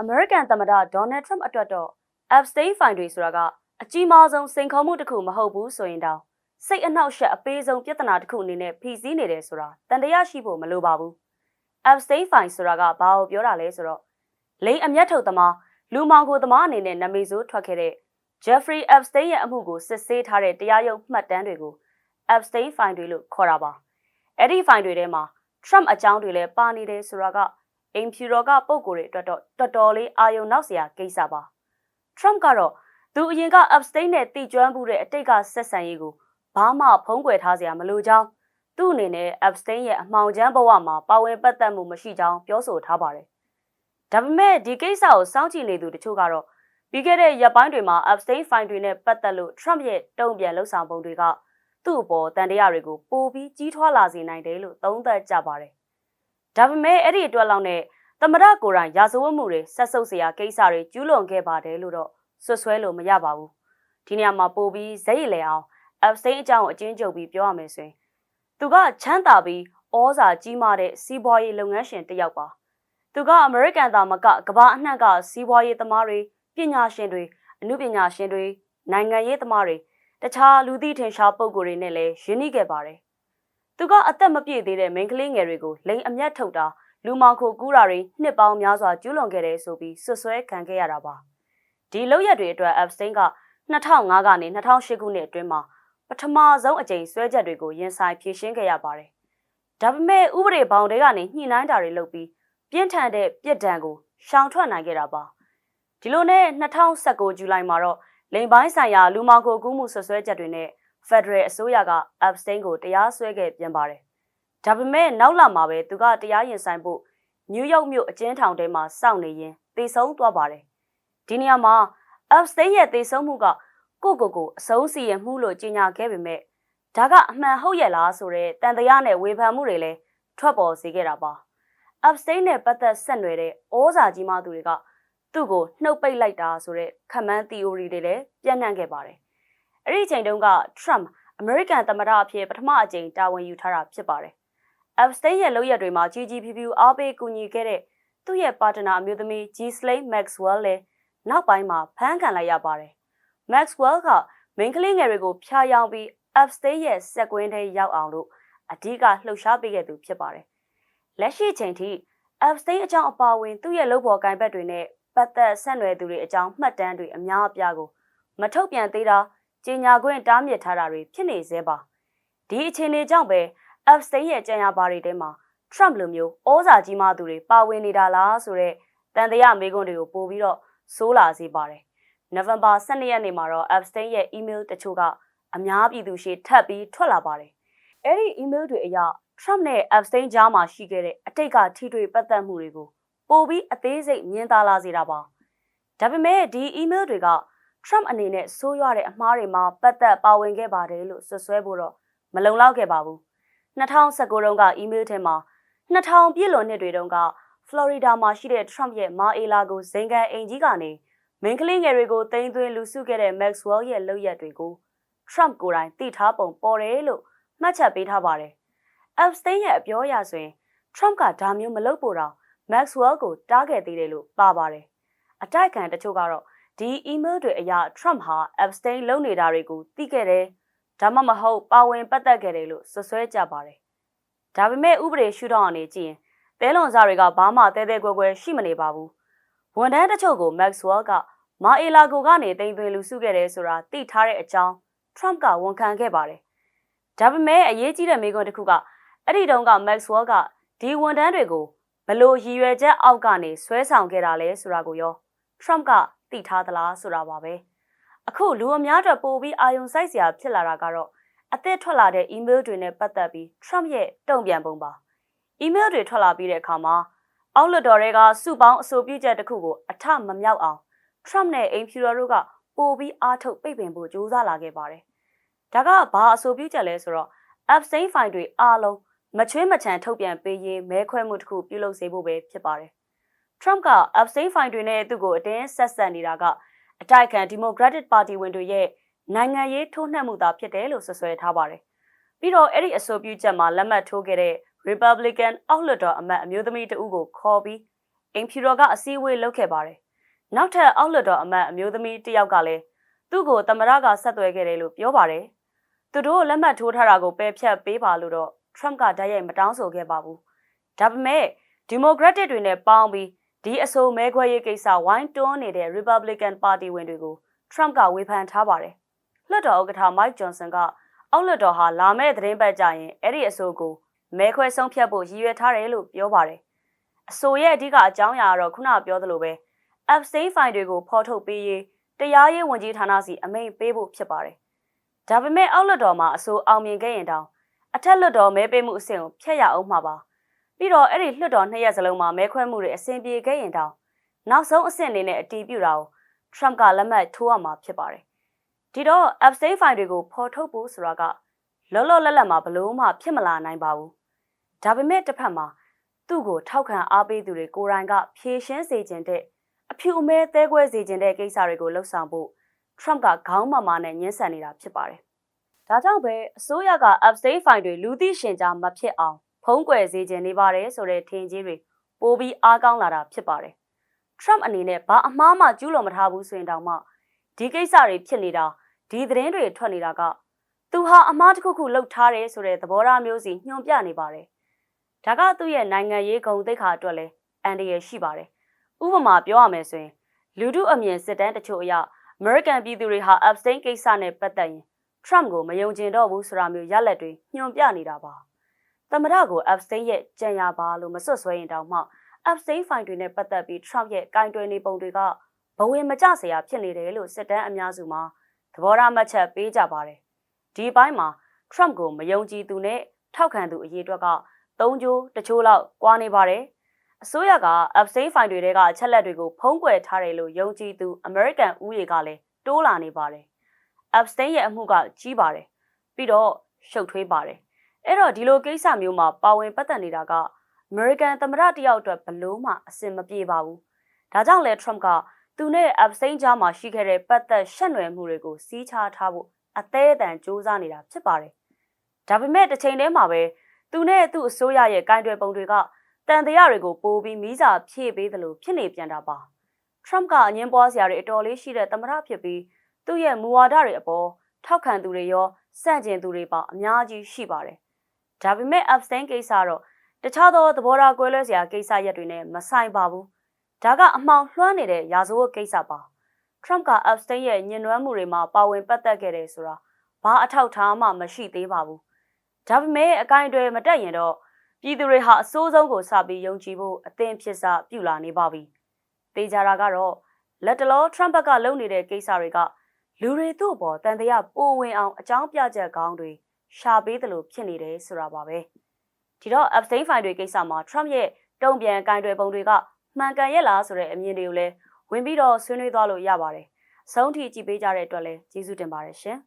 အမေရိကန်သမ္မတဒေါ်နယ်ထရမ့်အတွက်တော့ Epstein ဖိုင်တွေဆိုတာကအကြီးမားဆုံးစိန်ခေါ်မှုတစ်ခုမဟုတ်ဘူးဆိုရင်တောင်စိတ်အနှောက်အယှက်အပေးဆုံးပြဿနာတစ်ခုအနေနဲ့ဖိစီးနေတယ်ဆိုတာတန်တရားရှိဖို့မလိုပါဘူး။ Epstein ဖိုင်ဆိုတာကဘာကိုပြောတာလဲဆိုတော့လိန်အမျက်ထုတ်သမားလူမောင်ကိုသမားအနေနဲ့နာမည်ဆိုးထွက်ခဲ့တဲ့ Jeffrey Epstein ရဲ့အမှုကိုစစ်ဆေးထားတဲ့တရားရုံးမှတ်တမ်းတွေကို Epstein ဖိုင်တွေလို့ခေါ်တာပါ။အဲ့ဒီဖိုင်တွေထဲမှာ Trump အကြောင်းတွေလည်းပါနေတယ်ဆိုတာက အိမ်ဖြူတော်ကပုံကိုယ်တွေအတွက်တော့တော်တော်လေးအာယုံနောက်စရာကိစ္စပါ။ Trump ကတော့သူအရင်က Epstein နဲ့တိကျွမ်းမှုတဲ့အတိတ်ကဆက်ဆံရေးကိုဘာမှဖုံးကွယ်ထားစရာမလိုကြောင်းသူ့အနေနဲ့ Epstein ရဲ့အမှောင်ချမ်းဘဝမှာပါဝင်ပတ်သက်မှုမရှိကြောင်းပြောဆိုထားပါတယ်။ဒါပေမဲ့ဒီကိစ္စကိုစောင့်ကြည့်နေသူတချို့ကတော့ပြီးခဲ့တဲ့ရက်ပိုင်းတွေမှာ Epstein ဖိုင်တွေနဲ့ပတ်သက်လို့ Trump ရဲ့တုံ့ပြန်လှုပ်ဆောင်ပုံတွေကသူ့အပေါ်တန်တရားတွေကိုပိုပြီးကြီးထွားလာစေနိုင်တယ်လို့သုံးသပ်ကြပါတယ်။ ဒါပေမဲ့အဲ့ဒီအတွက်လောက်နဲ့သမရကိုယ်တိုင်ရာဇဝတ်မှုတွေဆက်ဆုပ်စရာကိစ္စတွေကျူးလွန်ခဲ့ပါတယ်လို့တော့ဆွဆွဲလို့မရပါဘူးဒီနေရာမှာပို့ပြီးဇက်ရည်လဲအောင် abstain အကြောင်းအကျဉ်းချုပ်ပြီးပြောရမယ်ဆိုရင်သူကချမ်းသာပြီးဩဇာကြီးမားတဲ့စီးပွားရေးလုပ်ငန်းရှင်တစ်ယောက်ပါသူကအမေရိကန်သားမကကမ္ဘာအနှံ့ကစီးပွားရေးသမားတွေပညာရှင်တွေအမှုပညာရှင်တွေနိုင်ငံရေးသမားတွေတခြားလူသိထင်ရှားပုဂ္ဂိုလ်တွေနဲ့လည်းရင်းနှီးခဲ့ပါတယ် သူကအသက်မပြည့်သေးတဲ့မိန်းကလေးငယ်တွေကိုလိန်အမျက်ထုတ်တာလူမောင်ခိုကူးတာတွေနှစ်ပေါင်းများစွာကျူးလွန်ခဲ့တယ်ဆိုပြီးဆွဆွဲခံခဲ့ရတာပါ။ဒီလောက်ရက်တွေအတွက် Epstein က2005ကနေ2008ခုနှစ်အတွင်းမှာပထမဆုံးအကြိမ်ဆွဲချက်တွေကိုရင်ဆိုင်ဖြေရှင်းခဲ့ရပါတယ်။ဒါပေမဲ့ဥပဒေဘောင်တွေကနေညှိနှိုင်းတာတွေလုပ်ပြီးပြင်းထန်တဲ့ပြစ်ဒဏ်ကိုရှောင်ထွက်နိုင်ခဲ့တာပါ။ဒီလိုနဲ့2019ဇူလိုင်မှာတော့လိန်ပိုင်းဆိုင်ရာလူမောင်ခိုကူးမှုဆွဆွဲချက်တွေနဲ့ Federal အစိုးရက Epstein ကိုတရားစွဲခဲ့ပြန်ပါတယ်။ဒါပေမဲ့နောက်လာမှာပဲသူကတရားရင်ဆိုင်ဖို့နယူးယောက်မြို့အကျဉ်းထောင်ထဲမှာစောင့်နေရင်တေဆုံးသွားပါတယ်။ဒီနေရာမှာ Epstein ရဲ့တေဆုံးမှုကကိုကိုကိုအဆုံးစီရင်မှုလို့ကြေညာခဲ့ပေမဲ့ဒါကအမှန်ဟုတ်ရဲ့လားဆိုတဲ့တန်တရားနဲ့ဝေဖန်မှုတွေလည်းထွက်ပေါ်စေခဲ့တာပါ။ Epstein နဲ့ပတ်သက်ဆက်နွယ်တဲ့ဩဇာကြီးမားသူတွေကသူ့ကိုနှုတ်ပိတ်လိုက်တာဆိုတဲ့ခန့်မှန်း theory တွေလည်းပြန့်နှံ့ခဲ့ပါတယ်။ အဲ့ဒီအချိန်တုန်းက Trump အမေရိကန်သမ္မတအဖြစ်ပထမအကြိမ်တာဝန်ယူထားတာဖြစ်ပါတယ်။ Epstein ရဲ့လုပ်ရက်တွေမှာကြီးကြီးဖြူဖြူအားပေးကူညီခဲ့တဲ့သူ့ရဲ့ပါတနာအမျိုးသမီး Ghislaine Maxwell လည်းနောက်ပိုင်းမှာဖမ်းခံလိုက်ရပါတယ်။ Maxwell ကမိန်းကလေးငယ်တွေကိုဖျားယောင်းပြီး Epstein ရဲ့စက်ကွင်းထဲရောက်အောင်လို့အဓိကလှုပ်ရှားပေးခဲ့သူဖြစ်ပါတယ်။လက်ရှိချိန်ထိ Epstein အကြောင်းအပါအဝင်သူ့ရဲ့လုပ်ဖော်ကိုင်ဘက်တွေနဲ့ပတ်သက်ဆက်နွယ်သူတွေအကြောင်းမှတ်တမ်းတွေအများအပြားကိုမထုတ်ပြန်သေးတာ ကြေညာခွင့်တားမြစ်ထားတာတွေဖြစ်နေသေးပါဒီအခြေအနေကြောင့်ပဲ Epstein ရဲ့ကြံရပါတွေထဲမှာ Trump လိုမျိုးဩဇာကြီးမားသူတွေပါဝင်နေတာလားဆိုတော့တန်တရားမေးခွန်းတွေကိုပို့ပြီးတော့ဆိုးလာစေပါတယ်။ November 12ရက်နေ့မှာတော့ Epstein ရဲ့ email တချို့ကအများပြည်သူရှေ့ထပ်ပြီးထွက်လာပါတယ်။အဲ့ဒီ email တွေအရ Trump နဲ့ Epstein ကြားမှာရှိခဲ့တဲ့အတိတ်ကထိတွေ့ပတ်သက်မှုတွေကိုပိုပြီးအသေးစိတ်မြင်သာလာစေတာပါ။ဒါပေမဲ့ဒီ email တွေက Trump အနေနဲ့ဆိုးရွားတဲ့အမှားတွေမှာပတ်သက်ပါဝင်ခဲ့ပါတယ်လို့ဆွဆွဲဖို့တော့မလုံလောက်ခဲ့ပါဘူး။2019တုန်းက email ထဲမှာ2000ပြည့်လွန်နှစ်တွေတုန်းက Florida မှာရှိတဲ့ Trump ရဲ့မာအေလာကိုဇိမ်ကန်အိမ်ကြီးကနေမင်းကလေးငယ်တွေကိုတင်သွင်းလူစုခဲ့တဲ့ Maxwell ရဲ့လုပ်ရက်တွေကို Trump ကိုယ်တိုင်သိထားပုံပေါ်တယ်လို့မှတ်ချက်ပေးထားပါတယ်။ Epstein ရဲ့အပြောအရဆိုရင် Trump ကဒါမျိုးမလုပ်ဖို့တော့ Maxwell ကိုတားခဲ့သေးတယ်လို့ပါပါတယ်။အတိုက်ခံတချို့ကတော့ ဒီ email တွေအရ Trump ဟာ Epstein လုပ်နေတာတွေကိုသိခဲ့တယ်။ဒါမှမဟုတ်ပါဝင်ပတ်သက်ခဲ့တယ်လို့ဆွဆွဲကြပါတယ်။ဒါပေမဲ့ဥပဒေရှုထောင့်အနေကြည့်ရင်တဲလွန်စားတွေကဘာမှတဲတဲကွယ်ကွယ်ရှိမနေပါဘူး။ဝန်ထမ်းတချို့ကို Maxwell ကမာအေလာကိုကနေတင်သွင်းလူစုခဲ့တယ်ဆိုတာသိထားတဲ့အကြောင်း Trump ကဝန်ခံခဲ့ပါတယ်။ဒါပေမဲ့အရေးကြီးတဲ့မိကွန်းတစ်ခုကအဲ့ဒီတုန်းက Maxwell ကဒီဝန်ထမ်းတွေကိုဘလို့ရည်ရွယ်ချက်အောက်ကနေဆွဲဆောင်ခဲ့တာလဲဆိုတာကိုရော Trump က သိထားသလားဆိုတာပါပဲအခုလူအများအတွက်ပိုပြီးအာယုံစိုက်စရာဖြစ်လာတာကတော့အသစ်ထွက်လာတဲ့ email တွေနဲ့ပတ်သက်ပြီး Trump ရဲ့တုံ့ပြန်ပုံပါ email တွေထွက်လာပြီးတဲ့အခါမှာအောက်လွှတ်တော်တွေကစုပေါင်းအဆိုပြုချက်တစ်ခုကိုအထမမြောက်အောင် Trump နဲ့အိမ်ဖြူတော်တို့ကပိုပြီးအားထုတ်ပိတ်ပင်ဖို့ကြိုးစားလာခဲ့ပါတယ်ဒါကဘာအဆိုပြုချက်လဲဆိုတော့ Epstein file တွေအားလုံးမချွေးမချန်ထုတ်ပြန်ပေးရေးမဲခွဲမှုတစ်ခုပြုလုပ်စေဖို့ပဲဖြစ်ပါတယ်။ Trump က Epstein file တွေနဲ့သူ့ကိုအတင်းဆက်ဆက်နေတာကအတိုက်ခံ Democratic Party ဝင်တွေရဲ့နိုင်ငံရေးထိုးနှက်မှုသာဖြစ်တယ်လို့ဆွဆွဲထားပါတယ်။ပြီးတော့အဲ့ဒီအဆိုပြုချက်မှာလက်မှတ်ထိုးခဲ့တဲ့ Republican အောက်လွှတ်တော်အမတ်အမျိုးသမီးတဦးကိုခေါ်ပြီးအိမ်ဖြူတော်ကအစည်းအဝေးလုပ်ခဲ့ပါတယ်။နောက်ထပ်အောက်လွှတ်တော်အမတ်အမျိုးသမီးတစ်ယောက်ကလည်းသူ့ကိုသမရကဆက်သွယ်ခဲ့တယ်လို့ပြောပါတယ်။သူတို့လက်မှတ်ထိုးထားတာကိုပယ်ဖျက်ပေးပါလို့တော့ Trump ကတိုက်ရိုက်မတောင်းဆိုခဲ့ပါဘူး။ဒါပေမဲ့ Democratic တွေနဲ့ပေါင်းပြီး ဒီအဆိုမဲခွဲရေးကိစ္စဝိုင်းတွန်းနေတဲ့ Republican Party ဝင်တွေကို Trump ကဝေဖန်ထားပါတယ်။လွှတ်တော်ဥက္ကဋ္ဌ Mike Johnson ကအောက်လွှတ်တော်ဟာလာမယ့်သတင်းပတ်ကြရင်အဲ့ဒီအဆိုကိုမဲခွဲဆုံးဖြတ်ဖို့ရည်ရွယ်ထားတယ်လို့ပြောပါတယ်။အဆိုရဲ့အဓိကအကြောင်းအရာကတော့ခုနပြောသလိုပဲ abstain file တွေကိုဖော်ထုတ်ပေးရေးတရားရေးဝန်ကြီးဌာနစီအမိန့်ပေးဖို့ဖြစ်ပါတယ်။ဒါပေမဲ့အောက်လွှတ်တော်မှာအဆိုအောင်မြင်ခဲ့ရင်တောင်အထက်လွှတ်တော်မဲပေးမှုအဆင့်ကိုဖျက်ရအောင်မှာပါ။ ပြီးတော့အဲ့ဒီလွှတ်တော်နှစ်ရက်စလုံးမှာမဲခွဲမှုတွေအဆင်ပြေခဲ့ရင်တောင်နောက်ဆုံးအဆင့်အနေနဲ့အတီးပြူတာကို Trump ကလက်မှတ်ထိုးရမှာဖြစ်ပါတယ်။ဒီတော့ abstain file တွေကိုဖော်ထုတ်ဖို့ဆိုတာကလောလောလတ်လတ်မှာဘလို့မှဖြစ်မလာနိုင်ပါဘူး။ဒါပေမဲ့တစ်ဖက်မှာသူ့ကိုထောက်ခံအားပေးသူတွေကိုယ်တိုင်ကဖြည့်ရှင်းစေခြင်းတဲ့အဖြူအမဲသဲကွဲစေခြင်းတဲ့ကိစ္စတွေကိုလှုံ့ဆော်ဖို့ Trump ကခေါင်းမမာနဲ့ညှင်းဆန်နေတာဖြစ်ပါတယ်။ဒါကြောင့်ပဲအစိုးရက abstain file တွေလူသိရှင်ကြားမဖြစ်အောင် ဖုံးကွယ်စေခြင်းနေပါတယ်ဆိုတဲ့ထင်ကြီးတွေပိုပြီးအားကောင်းလာတာဖြစ်ပါတယ်။ Trump အနေနဲ့ဘာအမှားမှကျူးလွန်မထားဘူးဆိုရင်တောင်မှဒီကိစ္စတွေဖြစ်နေတာဒီသတင်းတွေထွက်နေတာကသူဟာအမားတစ်ခုခုလှုပ်ထားတယ်ဆိုတဲ့သဘောထားမျိုးစီညွှန်ပြနေပါတယ်။ဒါကသူ့ရဲ့နိုင်ငံရေးဂုဏ်သိက္ခာအတွက်လည်းအန္တရာယ်ရှိပါတယ်။ဥပမာပြောရမယ်ဆိုရင်လူထုအမြင်စစ်တမ်းတချို့အရ American ပြည်သူတွေဟာ abstain ကိစ္စနဲ့ပတ်သက်ရင် Trump ကိုမယုံကျင်တော့ဘူးဆိုတာမျိုးရလက်တွေညွှန်ပြနေတာပါ။ သမရကို abstain ရဲ့ကြံရပါလို့မစွတ်ဆွဲရင်တောင်မှ abstain fine တွေနဲ့ပတ်သက်ပြီး Trump ရဲ့ကင်တွယ်နေပုံတွေကဘဝင်မကျစရာဖြစ်နေတယ်လို့စစ်တမ်းအများစုမှာသဘောထားမှတ်ချက်ပေးကြပါတယ်။ဒီဘိုင်းမှာ Trump ကိုမယုံကြည်သူနဲ့ထောက်ခံသူအရေးအတွက်က၃ကြိုးတချို့လောက်ကွာနေပါတယ်။အစိုးရက abstain fine တွေတဲကအချက်လက်တွေကိုဖုံးကွယ်ထားတယ်လို့ယုံကြည်သူ American ဥယေကလည်းတိုးလာနေပါတယ်။ abstain ရဲ့အမှုကကြီးပါတယ်။ပြီးတော့ရှုပ်ထွေးပါတယ်။ အဲ့တော့ဒီလိုကိစ္စမျိုးမှာပါဝင်ပတ်သက်နေတာက American သမ္မတတယောက်အတွက်ဘလို့မှအဆင်မပြေပါဘူး။ဒါကြောင့်လဲ Trump ကသူနဲ့ abstain ကြားမှာရှိခဲ့တဲ့ပတ်သက်ရှက်နွယ်မှုတွေကိုစီးခြားထားဖို့အသေးအတန်စူးစမ်းနေတာဖြစ်ပါတယ်။ဒါပေမဲ့တစ်ချိန်တည်းမှာပဲသူနဲ့သူ့အစိုးရရဲ့ကင်တွယ်ပုံတွေကတန်တရားတွေကိုပိုးပြီးမိစာဖြည့်ပေးသလိုဖြစ်နေပြန်တာပါ။ Trump ကအငင်းပွားစရာတွေအတော်လေးရှိတဲ့သမ္မတဖြစ်ပြီးသူ့ရဲ့မူဝါဒတွေအပေါ်ထောက်ခံသူတွေရောစန့်ကျင်သူတွေပါအများကြီးရှိပါတယ်။ ဒါပေမဲ့ abstain ကိစ္စတော့တခြားသောသဘောထားကွဲလွဲစရာကိစ္စရပ်တွေနဲ့မဆိုင်ပါဘူး။ဒါကအမှောင်လွှမ်းနေတဲ့ရာဇဝတ်ကိစ္စပါ။ Trump က abstain ရဲ့ညှဉ်းနှွမ်းမှုတွေမှာပါဝင်ပတ်သက်ခဲ့တယ်ဆိုတာဘာအထောက်ထားမှမရှိသေးပါဘူး။ဒါပေမဲ့အကိုင်းတွေမတက်ရင်တော့ပြည်သူတွေဟာအစိုးဆုံးကိုစပြီးယုံကြည်ဖို့အသင်ဖြစ်စာပြုလာနေပါပြီ။တေချာတာကတော့လက်တလော Trump ကလုပ်နေတဲ့ကိစ္စတွေကလူတွေတို့ပေါ်တန်တရားပိုဝင်အောင်အကြောင်းပြချက်ကောင်းတွေ ရှာပေးတယ်လို့ဖြစ်နေတယ်ဆိုတာပါပဲဒီတော့ abstain file တွေကိစ္စမှာ Trump ရဲ့တုံ့ပြန်ကင်တွယ်ပုံတွေကမှန်ကန်ရဲ့လားဆိုတဲ့အမြင်တွေကိုလည်းဝင်ပြီးတော့ဆွေးနွေးသွားလို့ရပါတယ်ဆုံးထိကြည့်ပေးကြတဲ့အတွက်လည်းကျေးဇူးတင်ပါတယ်ရှင်